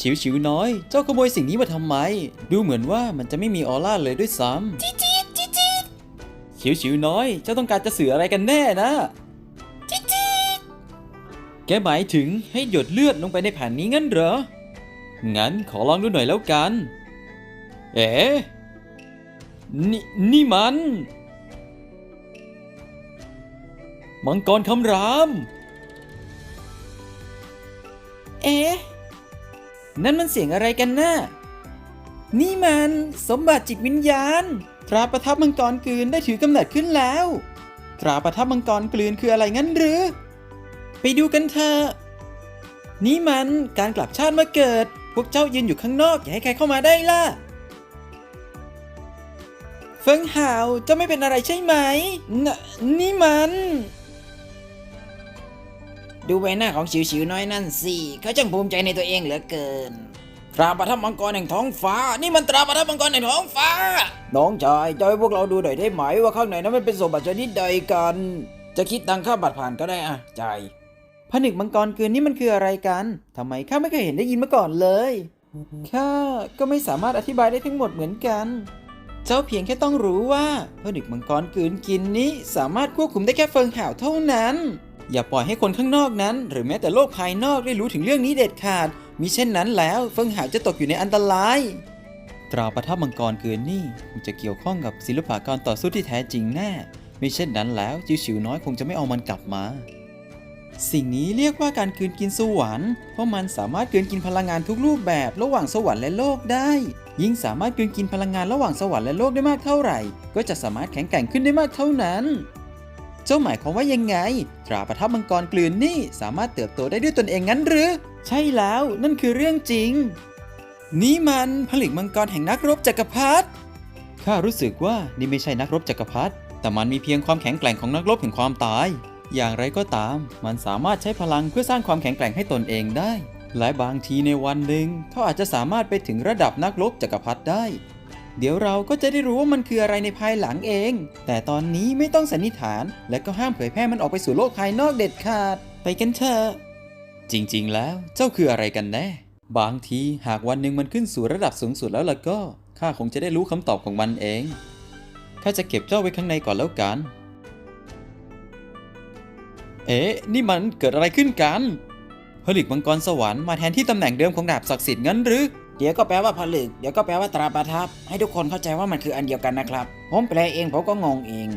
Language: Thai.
ชิวชิวน้อย เจ้าขโมยสิ่งนี้มาทำไม ดูเหมือนว่ามันจะไม่มีออร่าเลยด้วยซ้ำจี๊ดจี๊ดจี๊ดชิวชิวน้อย เจ้าต้องการจะสื่ออะไรกันแน่นะจี๊ดจี๊ดแกหมายถึงให้หยดเลือดลงไปในแผ่นนี้งั้นเหรอ งั้นขอลองดูหน่อยแล้วกัน เอ๋นี่นี่มันมังกรคำราม เอ๊ะ นั่นมันเสียงอะไรกันนะ่ะนี่มันสมบัติจิตวิญญาณ ตราประทับมังกรกลืนได้ถือกำเนิดขึ้นแล้ว ตราประทับมังกรกลืนคืออะไรงั้นหรือ ไปดูกันเถอะ นี่มันการกลับชาติมาเกิด พวกเจ้ายืนอยู่ข้างนอกอย่าให้ใครเข้ามาได้ล่ะ เฟิงหาวเจ้าไม่เป็นอะไรใช่ไหมนนี่มัน ดูใบหน้าของชิวๆน้อยนั่นสิเขาช่างภูมิใจในตัวเองเหลือเกิน ตราประทับมังกรแห่งท้องฟ้า นี่มันตราประทับมังกรแห่งท้องฟ้า น้องชายจะให้พวกเราดูหน่อยได้ไหมว่าข้างในนั้นมันเป็นสมบัติชนิดใดกัน จะคิดตังค่าบัตรผ่านก็ได้อะใจผนึกมังกรเกินนี่มันคืออะไรกัน ทำไมข้าไม่เคยเห็นได้ยินมาก่อนเลย ข้าก็ไม่สามารถอธิบายได้ทั้งหมดเหมือนกัน เจ้าเพียงแค่ต้องรู้ว่าผนึกมังกรเกินกินนี้สามารถควบคุมได้แค่เฟิงห่าวเท่านั้น อย่าปล่อยให้คนข้างนอกนั้น หรือแม้แต่โลกภายนอกได้รู้ถึงเรื่องนี้เด็ดขาด มิเช่นนั้นแล้วเฟิงหาวจะตกอยู่ในอันตราย ตราประทับมังกรเกินนี่คงจะเกี่ยวข้องกับศิลปะการต่อสู้ที่แท้จริงแน่มิเช่นนั้นแล้วจิวฉิวน้อยคงจะไม่เอามันกลับมา สิ่งนี้เรียกว่าการกลืนกินสวรรค์เพราะมันสามารถกลืนกินพลังงานทุกรูปแบบระหว่างสวรรค์และโลกได้ ยิ่งสามารถกลืนกินพลังงานระหว่างสวรรค์และโลกได้มากเท่าไหร่ ก็จะสามารถแข็งแกร่งขึ้นได้มากเท่านั้น เจ้าหมายความว่ายังไง ตราประทับมังกรกลืนนี่สามารถเติบโตได้ด้วยตนเองงั้นหรือ ใช่แล้วนั่นคือเรื่องจริง นี่มันผลึกมังกรแห่งนักรบจักรพรรดิข้ารู้สึกว่านี่ไม่ใช่นักรบจักรพรรดิแต่มันมีเพียงความแข็งแกร่งของนักรบแห่งความตาย อย่างไรก็ตาม มันสามารถใช้พลังเพื่อสร้างความแข็งแกร่งให้ตนเองได้ และบางทีในวันหนึ่งเขาอาจจะสามารถไปถึงระดับนักรบจักรพรรดิได้ เดี๋ยวเราก็จะได้รู้ว่ามันคืออะไรในภายหลังเอง แต่ตอนนี้ไม่ต้องสันนิษฐาน และก็ห้ามเผยแพร่มันออกไปสู่โลกภายนอกเด็ดขาด ไปกันเถอะจริงๆ แล้วเจ้าคืออะไรกันแน่ บางทีหากวันหนึ่งมันขึ้นสู่ระดับสูงสุดแล้วล่ะก็ข้าคงจะได้รู้คำตอบของมันเองข้าจะเก็บเจ้าไว้ข้างในก่อนแล้วกัน เอ๊ะ นี่มันเกิดอะไรขึ้นกันผลิกมังกรสวรรค์มาแทนที่ตำแหน่งเดิมของดาบศักดิ์สิทธิ์งั้นหรือ เดี๋ยวก็แปลว่าผลึก เดี๋ยวก็แปลว่าตราประทับ ให้ทุกคนเข้าใจว่ามันคืออันเดียวกันนะครับ ผมแปลเองผมก็งงเอง